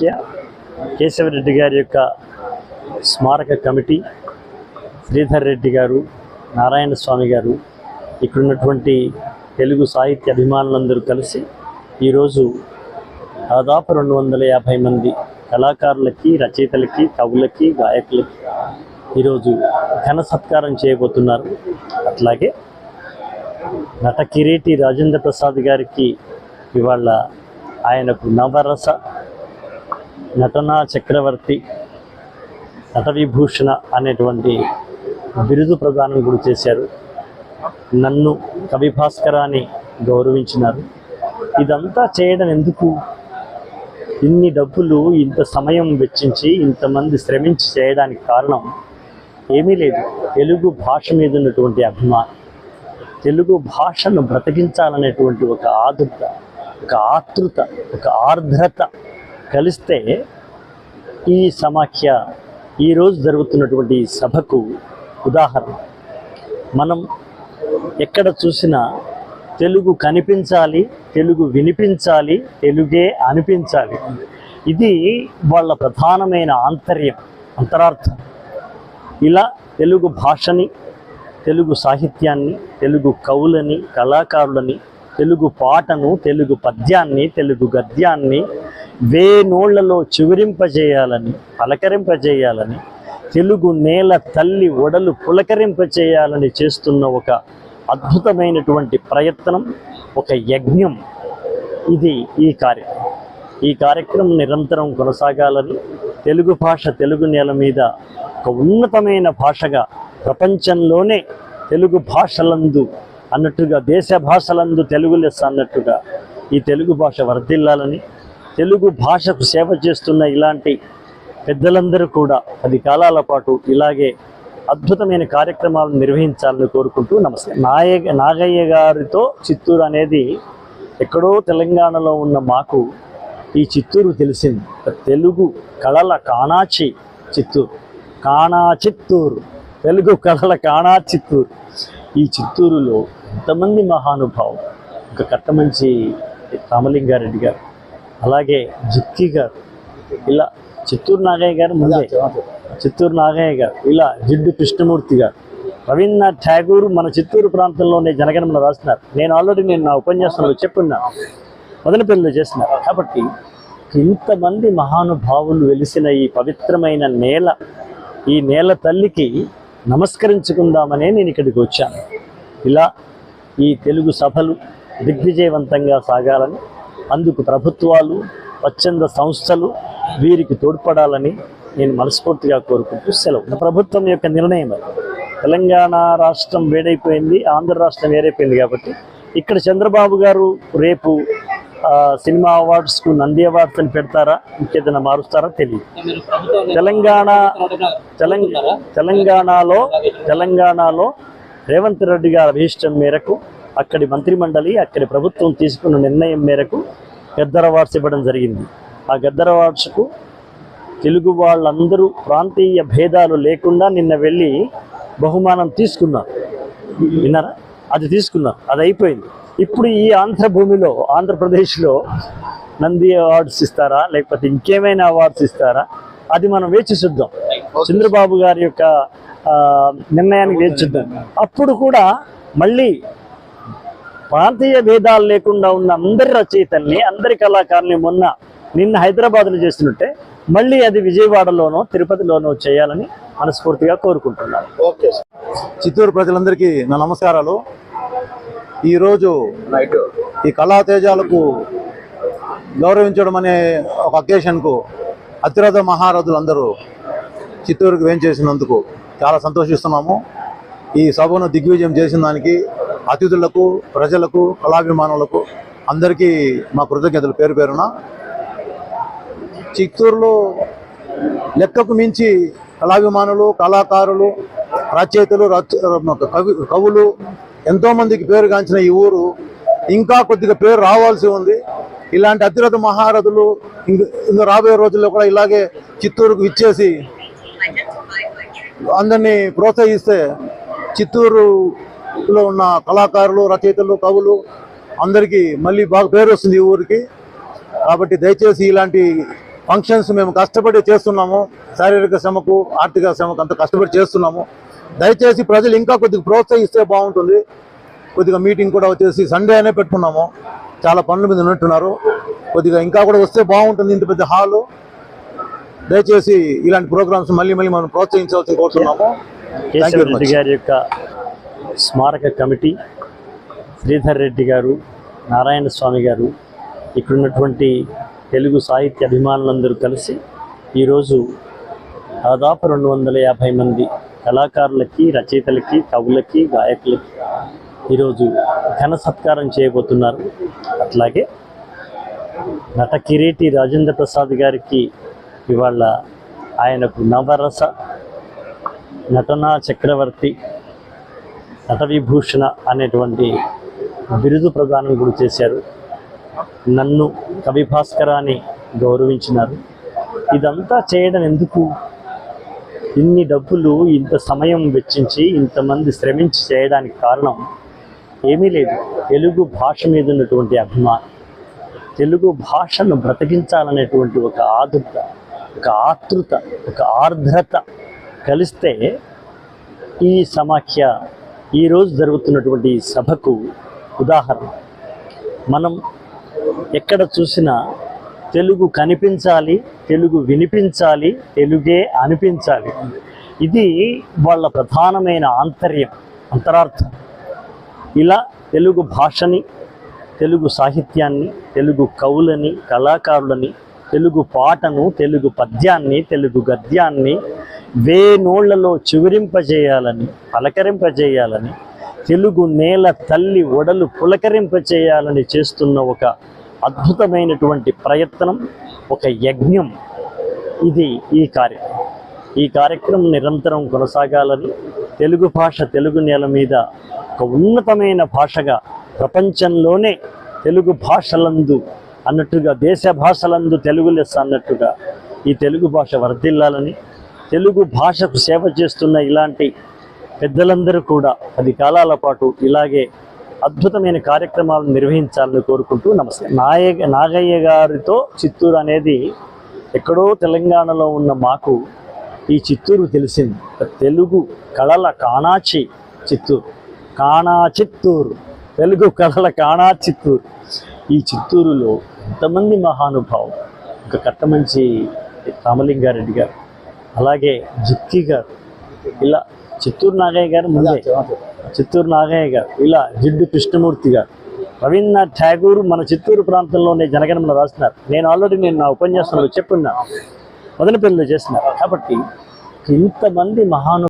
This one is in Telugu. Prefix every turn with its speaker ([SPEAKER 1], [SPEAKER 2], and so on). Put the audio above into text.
[SPEAKER 1] సమాఖ్య కేశవరెడ్డి గారి యొక్క స్మారక కమిటీ శ్రీధర్ రెడ్డి గారు నారాయణ స్వామి గారు ఇక్కడున్నటువంటి తెలుగు సాహిత్య అభిమానులందరూ కలిసి ఈరోజు దాదాపు రెండు వందల యాభై మంది కళాకారులకి రచయితలకి కవులకి గాయకులకి ఈరోజు ఘన సత్కారం చేయబోతున్నారు. అట్లాగే నట కిరీటి రాజేంద్ర ప్రసాద్ గారికి ఇవాళ ఆయనకు నవరస నటనా చక్రవర్తి నటవిభూషణ అనేటువంటి బిరుదు ప్రదానం కూడా చేశారు. నన్ను కవి భాస్కరాన్ని గౌరవించినారు. ఇదంతా చేయడం ఎందుకు? ఇన్ని డబ్బులు ఇంత సమయం వెచ్చించి ఇంతమంది శ్రమించి చేయడానికి కారణం ఏమీ లేదు. తెలుగు భాష మీద ఉన్నటువంటి అభిమానం తెలుగు భాషను బ్రతికించాలనేటువంటి ఒక ఆదుర్త ఒక ఆతృత ఒక ఆర్ద్రత కలిస్తే ఈ సమాఖ్య ఈరోజు జరుగుతున్నటువంటి ఈ సభకు ఉదాహరణ. మనం ఎక్కడ చూసినా తెలుగు కనిపించాలి తెలుగు వినిపించాలి తెలుగే అనిపించాలి. ఇది వాళ్ళ ప్రధానమైన ఆంతర్యం అంతరార్థం. ఇలా తెలుగు భాషని తెలుగు సాహిత్యాన్ని తెలుగు కవులని కళాకారులని తెలుగు పాటను తెలుగు పద్యాన్ని తెలుగు గద్యాన్ని వేనోళ్ళలో చిగురింపజేయాలని పలకరింపజేయాలని తెలుగు నేల తల్లి ఒడలు పులకరింపజేయాలని చేస్తున్న ఒక అద్భుతమైనటువంటి ప్రయత్నం ఒక యజ్ఞం. ఇది ఈ కార్యక్రమం ఈ కార్యక్రమం నిరంతరం కొనసాగాలని తెలుగు భాష తెలుగు నేల మీద ఒక ఉన్నతమైన భాషగా ప్రపంచంలోనే తెలుగు భాషలందు అన్నట్టుగా దేశ భాషలందు తెలుగు లెస్ అన్నట్టుగా ఈ తెలుగు భాష వర్ధిల్లాలని తెలుగు భాషకు సేవ చేస్తున్న ఇలాంటి పెద్దలందరూ కూడా పది కాలాల పాటు ఇలాగే అద్భుతమైన కార్యక్రమాలను నిర్వహించాలని కోరుకుంటూ నమస్తే. నాయ నాగయ్య గారితో చిత్తూరు అనేది ఎక్కడో తెలంగాణలో ఉన్న మాకు ఈ చిత్తూరు తెలిసింది. తెలుగు కళల కాణాచి చిత్తూరు. కాణా చిత్తూరు. తెలుగు కళల కాణా చిత్తూరు. ఈ చిత్తూరులో ఎంతమంది మహానుభావులు? ఒక కట్టమంచి రామలింగారెడ్డి గారు. అలాగే జిక్కి గారు ఇలా చిత్తూరు నాగయ్య గారు ముందే చిత్తూరు నాగయ్య గారు ఇలా జిడ్డు కృష్ణమూర్తి గారు రవీంద్రనాథ్ ఠాగూర్ మన చిత్తూరు ప్రాంతంలోనే జనగణమన రాస్తున్నారు. నేను ఆల్రెడీ నేను నా ఉపన్యాసంలో చెప్పున్నా మదనపల్లిలో చేస్తున్నారు కాబట్టి ఇంతమంది మహానుభావులు వెలిసిన ఈ పవిత్రమైన నేల ఈ నేల తల్లికి నమస్కరించుకుందామనే నేను ఇక్కడికి వచ్చాను. ఇలా ఈ తెలుగు సభలు దిగ్విజయవంతంగా సాగాలని అందుకు ప్రభుత్వాలు స్వచ్ఛంద సంస్థలు వీరికి తోడ్పడాలని నేను మనస్ఫూర్తిగా కోరుకుంటూ సెలవు. ప్రభుత్వం యొక్క నిర్ణయం తెలంగాణ రాష్ట్రం వేడైపోయింది ఆంధ్ర రాష్ట్రం వేరైపోయింది కాబట్టి ఇక్కడ చంద్రబాబు గారు రేపు సినిమా అవార్డ్స్కు నంది అవార్డ్స్ అని పెడతారా? ఇంకేదైనా మారుస్తారా? తెలియదు తెలంగాణ తెలంగాణ తెలంగాణలో తెలంగాణలో రేవంత్ రెడ్డి గారి అభీష్టం మేరకు అక్కడి మంత్రిమండలి అక్కడి ప్రభుత్వం తీసుకున్న నిర్ణయం మేరకు గద్దర్ అవార్డ్స్ ఇవ్వడం జరిగింది. ఆ గద్దర అవార్డ్స్కు తెలుగు వాళ్ళందరూ ప్రాంతీయ భేదాలు లేకుండా నిన్న వెళ్ళి బహుమానం తీసుకున్నారు. విన్నారా? అది తీసుకున్నారు. అది అయిపోయింది. ఇప్పుడు ఈ ఆంధ్ర భూమిలో ఆంధ్రప్రదేశ్లో నంది అవార్డ్స్ ఇస్తారా? లేకపోతే ఇంకేమైనా అవార్డ్స్ ఇస్తారా? అది మనం వేచి చూద్దాం. చంద్రబాబు గారి యొక్క నిర్ణయానికి వేచి చూద్దాం. అప్పుడు కూడా మళ్ళీ ప్రాంతీయ భేదాలు లేకుండా ఉన్న అందరి రచయితల్ని అందరి కళాకారుల్ని మొన్న నిన్న హైదరాబాద్లో చేసినట్టే మళ్ళీ అది విజయవాడలోనో తిరుపతిలోనో చేయాలని మనస్ఫూర్తిగా కోరుకుంటున్నాను.
[SPEAKER 2] చిత్తూరు ప్రజలందరికీ నా నమస్కారాలు. ఈరోజు ఈ కళా తేజాలకు గౌరవించడం అనే ఒక అకేషన్కు అతిరథ మహారథులందరూ చిత్తూరుకు వేంచేసినందుకు చాలా సంతోషిస్తున్నాము. ఈ సభను దిగ్విజయం చేసిన దానికి అతిథులకు ప్రజలకు కళాభిమానులకు అందరికీ మా కృతజ్ఞతలు. పేరు పేరున చిత్తూరులో లెక్కకు మించి కళాభిమానులు కళాకారులు రచయితలు రచ- కవి కవులు ఎంతోమందికి పేరుగాంచిన ఈ ఊరు ఇంకా కొద్దిగా పేరు రావాల్సి ఉంది. ఇలాంటి అతిరథ మహారథులు ఇంక ఇంకా రాబోయే రోజుల్లో కూడా ఇలాగే చిత్తూరుకు ఇచ్చేసి అందరినీ ప్రోత్సహిస్తే చిత్తూరు చిత్తూరులో ఉన్న కళాకారులు రచయితలు కవులు అందరికీ మళ్ళీ బాగా పేరు వస్తుంది ఈ ఊరికి. కాబట్టి దయచేసి ఇలాంటి ఫంక్షన్స్ మేము కష్టపడి చేస్తున్నాము. శారీరక శ్రమకు ఆర్థిక శ్రమకు అంత కష్టపడి చేస్తున్నాము. దయచేసి ప్రజలు ఇంకా కొద్దిగా ప్రోత్సహిస్తే బాగుంటుంది. కొద్దిగా మీటింగ్ కూడా వచ్చేసి సండే అనే పెట్టుకున్నాము. చాలా పనుల మీద ఉన్నట్టున్నారు. కొద్దిగా ఇంకా కూడా వస్తే బాగుంటుంది ఇంత పెద్ద హాలు. దయచేసి ఇలాంటి ప్రోగ్రామ్స్ మళ్ళీ మళ్ళీ మనం ప్రోత్సహించవలసి కోరుతున్నాము థ్యాంక్ యూ
[SPEAKER 1] స్మారక కమిటీ శ్రీధర్ రెడ్డి గారు నారాయణ స్వామి గారు ఇక్కడున్నటువంటి తెలుగు సాహిత్య అభిమానులందరూ కలిసి ఈరోజు దాదాపు రెండు వందల యాభై మంది కళాకారులకి రచయితలకి కవులకి గాయకులకి ఈరోజు ఘన సత్కారం చేయబోతున్నారు. అట్లాగే నట కిరీటి రాజేంద్ర ప్రసాద్ గారికి ఇవాళ ఆయనకు నవరస నటనా చక్రవర్తి తటవిభూషణ అనేటువంటి బిరుదు ప్రదానం కూడా చేశారు. నన్ను కవి భాస్కరాన్ని గౌరవించినారు. ఇదంతా చేయడం ఎందుకు? ఇన్ని డబ్బులు ఇంత సమయం వెచ్చించి ఇంతమంది శ్రమించి చేయడానికి కారణం ఏమీ లేదు. తెలుగు భాష మీద ఉన్నటువంటి అభిమానం తెలుగు భాషను బ్రతికించాలనేటువంటి ఒక ఆదుర్త ఒక ఆతృత ఒక ఆర్ద్రత కలిస్తే ఈ సమాఖ్య ఈరోజు జరుగుతున్నటువంటి సభకు ఉదాహరణ. మనం ఎక్కడ చూసినా తెలుగు కనిపించాలి తెలుగు వినిపించాలి తెలుగే అనిపించాలి. ఇది వాళ్ళ ప్రధానమైన ఆంతర్యం అంతరార్థం. ఇలా తెలుగు భాషని తెలుగు సాహిత్యాన్ని తెలుగు కవులని కళాకారులని తెలుగు పాటను తెలుగు పద్యాన్ని తెలుగు గద్యాన్ని వేనోళ్ళలో చిగురింపజేయాలని పలకరింపజేయాలని తెలుగు నేల తల్లి ఒడలు పులకరింపజేయాలని చేస్తున్న ఒక అద్భుతమైనటువంటి ప్రయత్నం ఒక యజ్ఞం. ఇది ఈ కార్యక్రమం ఈ కార్యక్రమం నిరంతరం కొనసాగాలని తెలుగు భాష తెలుగు నేల మీద ఒక ఉన్నతమైన భాషగా ప్రపంచంలోనే తెలుగు భాషలందు అన్నట్టుగా దేశ భాషలందు తెలుగు లెస్స అన్నట్టుగా ఈ తెలుగు భాష వర్ధిల్లాలని తెలుగు భాషకు సేవ చేస్తున్న ఇలాంటి పెద్దలందరూ కూడా పది కాలాల పాటు ఇలాగే అద్భుతమైన కార్యక్రమాలు నిర్వహించాలని కోరుకుంటూ నమస్తే. నాయ నాగయ్య గారితో చిత్తూరు అనేది ఎక్కడో తెలంగాణలో ఉన్న మాకు ఈ చిత్తూరు తెలిసింది. తెలుగు కళల కాణాచి చిత్తూరు. కాణా చిత్తూరు. తెలుగు కళల కాణా చిత్తూరు. ఈ చిత్తూరులో ఎంతమంది మహానుభావం ఒక కట్టమంచి రామలింగారెడ్డి గారు. అలాగే జిక్కి గారు ఇలా చిత్తూరు నాగయ్య గారు ముందే చిత్తూరు నాగయ్య గారు ఇలా జిడ్డు కృష్ణమూర్తి గారు రవీంద్రనాథ్ ఠాగూర్ మన చిత్తూరు ప్రాంతంలోనే జనగణమన రాస్తున్నారు. నేను ఆల్రెడీ నేను నా ఉపన్యాసంలో చెప్పున్నా మదనపల్లిలో చేస్తున్నారు. కాబట్టి ఇంతమంది మహాను